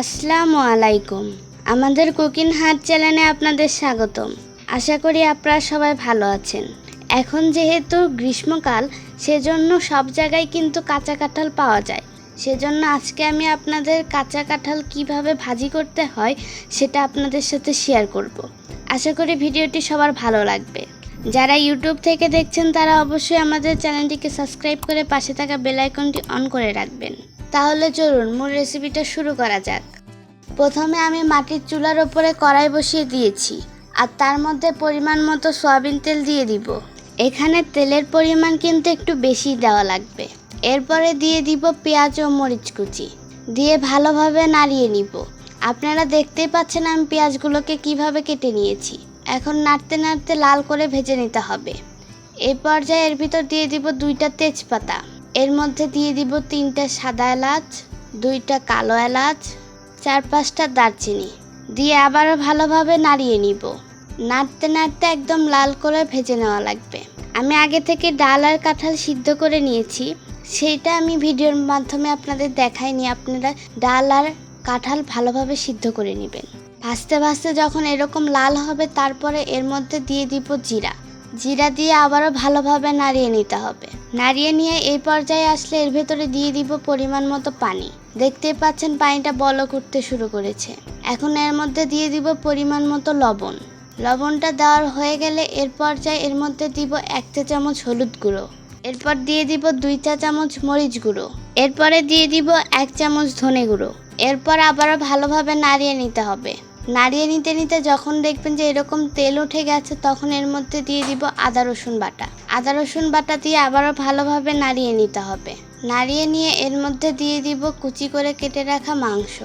আসসালামু আলাইকুম। আমাদের কুকিং হাট চ্যানেলে আপনাদের স্বাগতম। আশা করি আপনারা সবাই ভালো আছেন। এখন যেহেতু গ্রীষ্মকাল, সেজন্য সব জায়গায় কিন্তু কাঁচা কাঁঠাল পাওয়া যায়। সেজন্য আজকে আমি আপনাদের কাঁচা কাঁঠাল কীভাবে ভাজি করতে হয়, সেটা আপনাদের সাথে শেয়ার করব। আশা করি ভিডিওটি সবার ভালো লাগবে। যারা ইউটিউব থেকে দেখছেন, তারা অবশ্যই আমাদের চ্যানেলটিকে সাবস্ক্রাইব করে পাশে থাকা বেল আইকনটি অন করে রাখবেন। তাহলে চলুন, মূল রেসিপিটা শুরু করা যাক। প্রথমে আমি মাটির চুলার ওপরে কড়াই বসিয়ে দিয়েছি, আর তার মধ্যে পরিমাণ মতো সয়াবিন তেল দিয়ে দিব। এখানে তেলের পরিমাণ কিন্তু একটু বেশি দেওয়া লাগবে। এরপরে দিয়ে দিব পেঁয়াজ ও মরিচ কুচি। দিয়ে ভালোভাবে নাড়িয়ে নিব। আপনারা দেখতেই পাচ্ছেন আমি পেঁয়াজগুলোকে কীভাবে কেটে নিয়েছি। এখন নাড়তে নাড়তে লাল করে ভেজে নিতে হবে। এই পর্যায়ে এর ভিতর দিয়ে দিব দুইটা তেজপাতা। এর মধ্যে দিয়ে দিব তিনটা সাদা এলাচ, দুইটা কালো এলাচ, চার পাঁচটা দারচিনি। দিয়ে আবারও ভালোভাবে নাড়িয়ে নিব। নাড়তে নাড়তে একদম লাল করে ভেজে নেওয়া লাগবে। আমি আগে থেকে ডাল আর কাঁঠাল সিদ্ধ করে নিয়েছি। সেইটা আমি ভিডিওর মাধ্যমে আপনাদের দেখাইনি। আপনারা ডাল আর কাঁঠাল ভালোভাবে সিদ্ধ করে নেবেন। ভাজতে ভাজতে যখন এরকম লাল হবে, তারপরে এর মধ্যে দিয়ে দিব জিরা। জিরা দিয়ে আবারও ভালোভাবে নাড়িয়ে নিতে হবে। নাড়িয়ে নিয়ে এই পর্যায়ে আসলে এর ভেতরে দিয়ে দিব পরিমাণ মতো পানি। দেখতেই পাচ্ছেন পানিটা বলক উঠতে শুরু করেছে। এখন এর মধ্যে দিয়ে দিব পরিমাণ মতো লবণ। লবণটা দেওয়ার হয়ে গেলে এর পর্যায়ে এর মধ্যে দিব এক চা চামচ হলুদ গুঁড়ো। এরপর দিয়ে দিব দুই চা চামচ মরিচ গুঁড়ো। এরপরে দিয়ে দিব এক চামচ ধনে গুঁড়ো। এরপর আবারও ভালোভাবে নাড়িয়ে নিতে হবে। নাড়িয়ে নিতে নিতে যখন দেখবেন যে এরকম তেল উঠে গেছে, তখন এর মধ্যে দিয়ে দিব আদা রসুন বাটা। আদা রসুন বাটা দিয়ে আবারও ভালোভাবে নাড়িয়ে নিতে হবে। নাড়িয়ে নিয়ে এর মধ্যে দিয়ে দিব কুচি করে কেটে রাখা মাংস।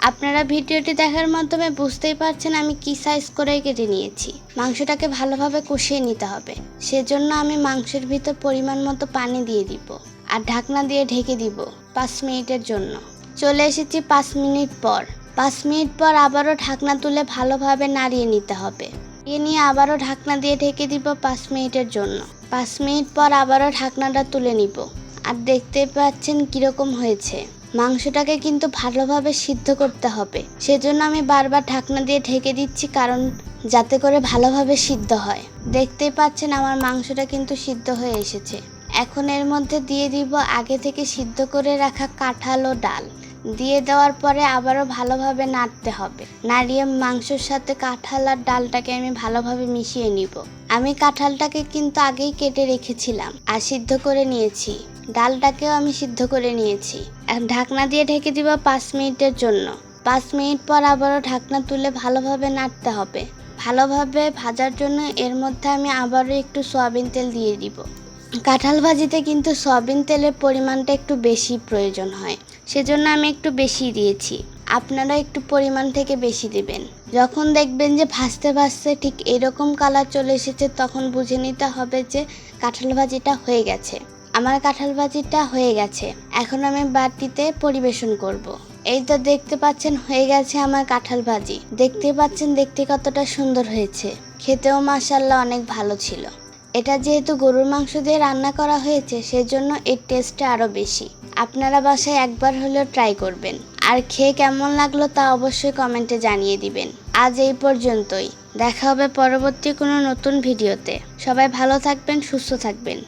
আপনারা ভিডিওটি দেখার মাধ্যমে বুঝতেই পারছেন আমি কি সাইজ করে কেটে নিয়েছি। মাংসটাকে ভালোভাবে কষিয়ে নিতে হবে। সেজন্য আমি মাংসের ভিতর পরিমাণ মতো পানি দিয়ে দিব আর ঢাকনা দিয়ে ঢেকে দিব পাঁচ মিনিটের জন্য। চলে এসেছি পাঁচ মিনিট পর। পাঁচ মিনিট পর আবারও ঢাকনা তুলে ভালোভাবে নাড়িয়ে নিতে হবে। এ নিয়ে আবারও ঢাকনা দিয়ে ঢেকে দিব পাঁচ মিনিটের জন্য। পাঁচ মিনিট পর আবারও ঢাকনাটা তুলে নিব। আর দেখতে পাচ্ছেন কীরকম হয়েছে। মাংসটাকে কিন্তু ভালোভাবে সিদ্ধ করতে হবে। সেজন্য আমি বারবার ঢাকনা দিয়ে ঢেকে দিচ্ছি কারণ যাতে করে ভালোভাবে সিদ্ধ হয়। দেখতেই পাচ্ছেন আমার মাংসটা কিন্তু সিদ্ধ হয়ে এসেছে। এখন এর মধ্যে দিয়ে দিব আগে থেকে সিদ্ধ করে রাখা কাঁঠাল ও ডাল। দিয়ে দেওয়ার পরে আবারও ভালোভাবে নাড়তে হবে। নাড়িয়ে মাংসের সাথে কাঁঠাল আর ডালটাকে আমি ভালোভাবে মিশিয়ে নিব। আমি কাঁঠালটাকে কিন্তু আগেই কেটে রেখেছিলাম আর সিদ্ধ করে নিয়েছি। ডালটাকেও আমি সিদ্ধ করে নিয়েছি। ঢাকনা দিয়ে ঢেকে দিব পাঁচ মিনিটের জন্য। পাঁচ মিনিট পর আবারও ঢাকনা তুলে ভালোভাবে নাড়তে হবে। ভালোভাবে ভাজার জন্য এর মধ্যে আমি আবারও একটু সয়াবিন তেল দিয়ে দিব। কাঁঠাল ভাজিতে কিন্তু সয়াবিন তেলের পরিমাণটা একটু বেশি প্রয়োজন হয়। সেজন্য আমি একটু বেশি দিয়েছি। আপনারা একটু পরিমাণ থেকে বেশি দেবেন। যখন দেখবেন যে ভাজতে ভাজতে ঠিক এরকম কালার চলে এসেছে, তখন বুঝে নিতে হবে যে কাঁঠাল ভাজিটা হয়ে গেছে। আমার কাঁঠাল ভাজিটা হয়ে গেছে। এখন আমি বাটিতে পরিবেশন করব। এই তো দেখতে পাচ্ছেন হয়ে গেছে আমার কাঁঠাল ভাজি। দেখতে পাচ্ছেন দেখতে কতটা সুন্দর হয়েছে। খেতেও মাসাল্লাহ অনেক ভালো ছিল। এটা যেহেতু গরুর মাংস দিয়ে রান্না করা হয়েছে, সেজন্য এর টেস্টটা আরও বেশি। আপনারা বাসায় একবার হলেও ট্রাই করবেন। আর খেয়ে কেমন লাগল তা অবশ্যই কমেন্টে জানিয়ে দিবেন। আজ এই পর্যন্তই। দেখা হবে পরবর্তী কোনো নতুন ভিডিওতে সবাই ভালো থাকবেন, সুস্থ থাকবেন।